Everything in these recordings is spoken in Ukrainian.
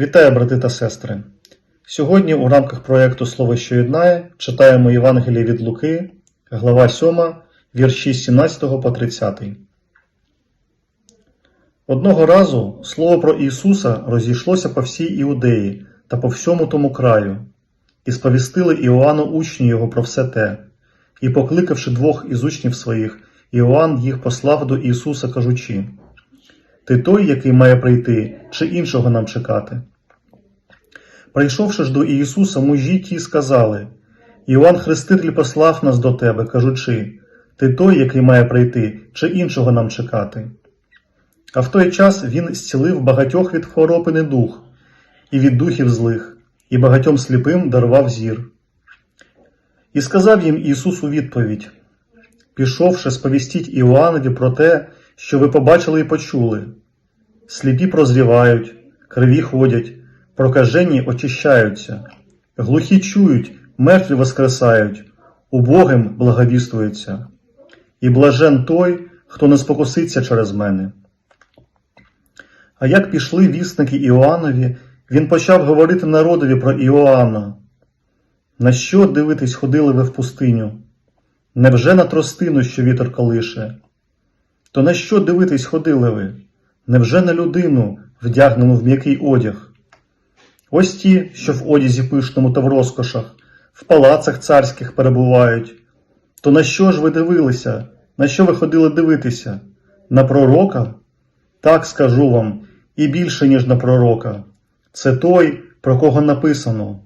Вітаю, брати та сестри! Сьогодні у рамках проєкту Слово, що єднає читаємо Євангеліє від Луки, глава 7, вірші 17 по 30. Одного разу слово про Ісуса розійшлося по всій Іудеї та по всьому тому краю, і сповістили Іоанну учні його про все те, і, покликавши двох із учнів своїх, Іоанн їх послав до Ісуса, кажучи: Ти той, який має прийти, чи іншого нам чекати? Прийшовши ж до Ісуса, мужі ті сказали: Іоанн Хреститель послав нас до тебе, кажучи: Ти той, який має прийти, чи іншого нам чекати? А в той час він зцілив багатьох від хвороби недух, і від духів злих, і багатьом сліпим дарував зір. І сказав їм Ісус у відповідь: Пішовши, сповістіть Іоаннові про те, що ви побачили і почули. Сліпі прозрівають, криві ходять, прокажені очищаються, глухі чують, мертві воскресають, убогим благовістується. І блажен той, хто не спокуситься через мене. А як пішли вісники Іоаннові, він почав говорити народові про Іоанна. На що дивитись ходили ви в пустиню? Невже на тростину, що вітер колише? То на що дивитись ходили ви? Невже на людину, вдягнену в м'який одяг? Ось ті, що в одязі пишному та в розкошах, в палацах царських перебувають. То на що ж ви дивилися? На що ви ходили дивитися? На пророка? Так скажу вам, і більше, ніж на пророка. Це той, про кого написано.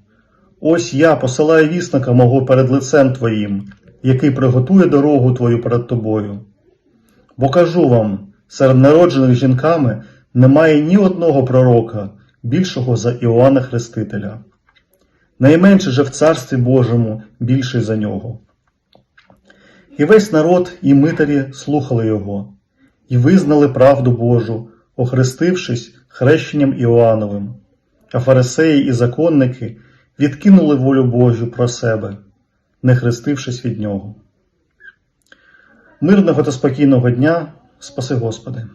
Ось я посилаю вісника мого перед лицем твоїм, який приготує дорогу твою перед тобою. Бо кажу вам, серед народжених жінками немає ні одного пророка, більшого за Іоанна Хрестителя. Найменше же в Царстві Божому більший за нього. І весь народ і митарі слухали його, і визнали правду Божу, охрестившись хрещенням Іоанновим, а фарисеї і законники відкинули волю Божу про себе, не хрестившись від нього. Мирного та спокійного дня, спаси Господи!